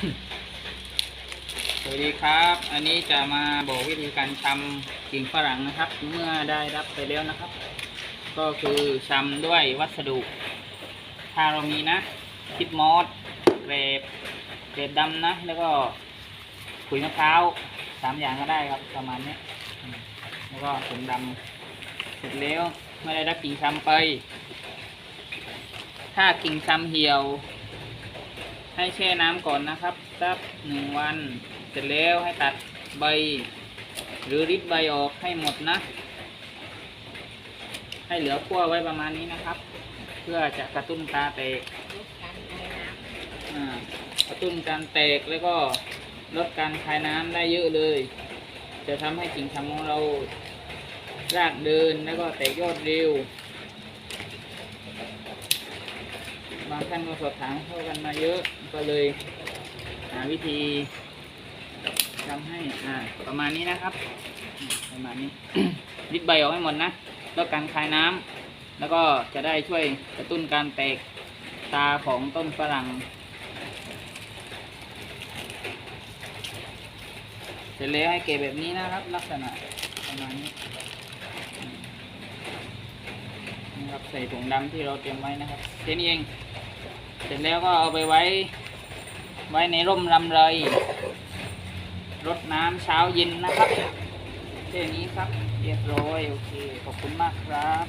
สวัสดีครับ อันนี้จะมาบอกวิธีการชำกิ่งฝรั่งนะครับ เมื่อได้รับไปแล้วนะครับ ก็คือชำด้วยวัสดุ ถ้าเรามีนะคิดมอสเกรบเกรบดำนะ แล้วก็ขุยมะพร้าวสามอย่างก็ได้ครับประมาณนี้ แล้วก็ถุงดำเสร็จแล้วเมื่อได้รับกิ่งชำไป ถ้ากิ่งชำเหี่ยว ให้แช่น้ำก่อนนะครับสักหนึ่งวัน เสร็จแล้วให้ตัดใบ หรือริดใบออกให้หมดนะ ให้เหลือขั้วไว้ประมาณนี้นะครับ เพื่อจะกระตุ้นตาแตกกระตุ้นการแตกแล้วก็ลดการคายน้ำได้เยอะเลย จะทำให้กิ่งชำของเรารากเดินแล้วก็แตกยอดเร็ว บาง ท่านก็สอบถามเข้ากันมาเยอะก็เลยหาวิธีทำให้อ่าประมาณนี้นะครับ ประมาณนี้ริดใบออกให้หมดนะแล้วการคายน้ำแล้วก็จะได้ช่วยกระตุ้นการแตกตาของต้นฝรั่ง เสร็จแล้วให้เก็บแบบนี้นะครับ ลักษณะประมาณนี้นี่ครับใส่ถุงดำที่เราเตรียมไว้นะครับแค่นี้เอง เสร็จแล้วก็เอาไปไว้ ไว้ในร่มลำเลยรดน้ำเช้าเย็นนะครับแค่นี้ครับเรียบร้อยโอเค ขอบคุณมากครับ